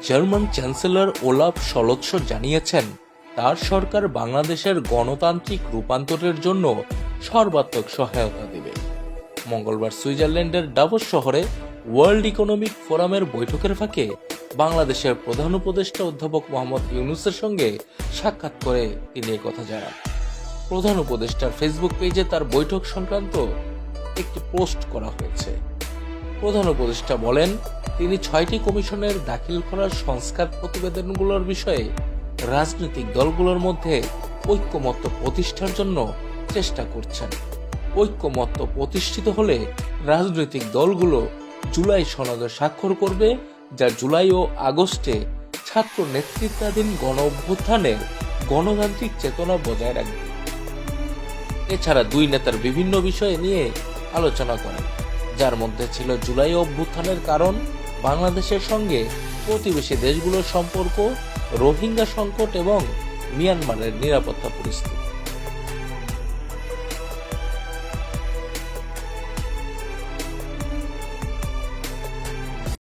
German chancellor Olaf সলৎস জানিয়েছেন, তার সরকার বাংলাদেশের গণতান্ত্রিক রূপান্তরের জন্য সর্বাত্মক সহায়তা দেবে। মঙ্গলবার সুইজারল্যান্ডের ডাভোস শহরে ওয়ার্ল্ড ইকোনমিক ফোরামের বৈঠকের ফাঁকে বাংলাদেশের প্রধান উপদেষ্টা অধ্যাপক মোহাম্মদ ইউনুসের সঙ্গে সাক্ষাৎ করে তিনি কথা জানান। প্রধান উপদেষ্টার ফেসবুক পেজে তার বৈঠক সংক্রান্ত একটি পোস্ট করা হয়েছে। প্রধান উপদেষ্টা বলেন তিনি ছয়টি কমিশনের দাখিল করা সংস্কার প্রতিবেদনগুলোর বিষয়ে রাজনৈতিক দলগুলোর মধ্যে ঐক্যমত্য প্রতিষ্ঠার জন্য চেষ্টা করছেন। ঐক্যমত্য প্রতিষ্ঠিত হলে রাজনৈতিক দলগুলো জুলাই সনদে স্বাক্ষর করবে, যা জুলাই ও আগস্টে ছাত্র নেতৃত্বাধীন গণ অভ্যুত্থানের গণতান্ত্রিক চেতনা বজায় রাখবে। এছাড়া দুই নেতার বিভিন্ন বিষয় নিয়ে আলোচনা করেন, যার মধ্যে ছিল জুলাই অভ্যুত্থানের কারণ বাংলাদেশের সঙ্গে প্রতিবেশী দেশগুলোর সম্পর্ক রোহিঙ্গা সংকট এবং মিয়ানমারের নিরাপত্তা পরিস্থিতি।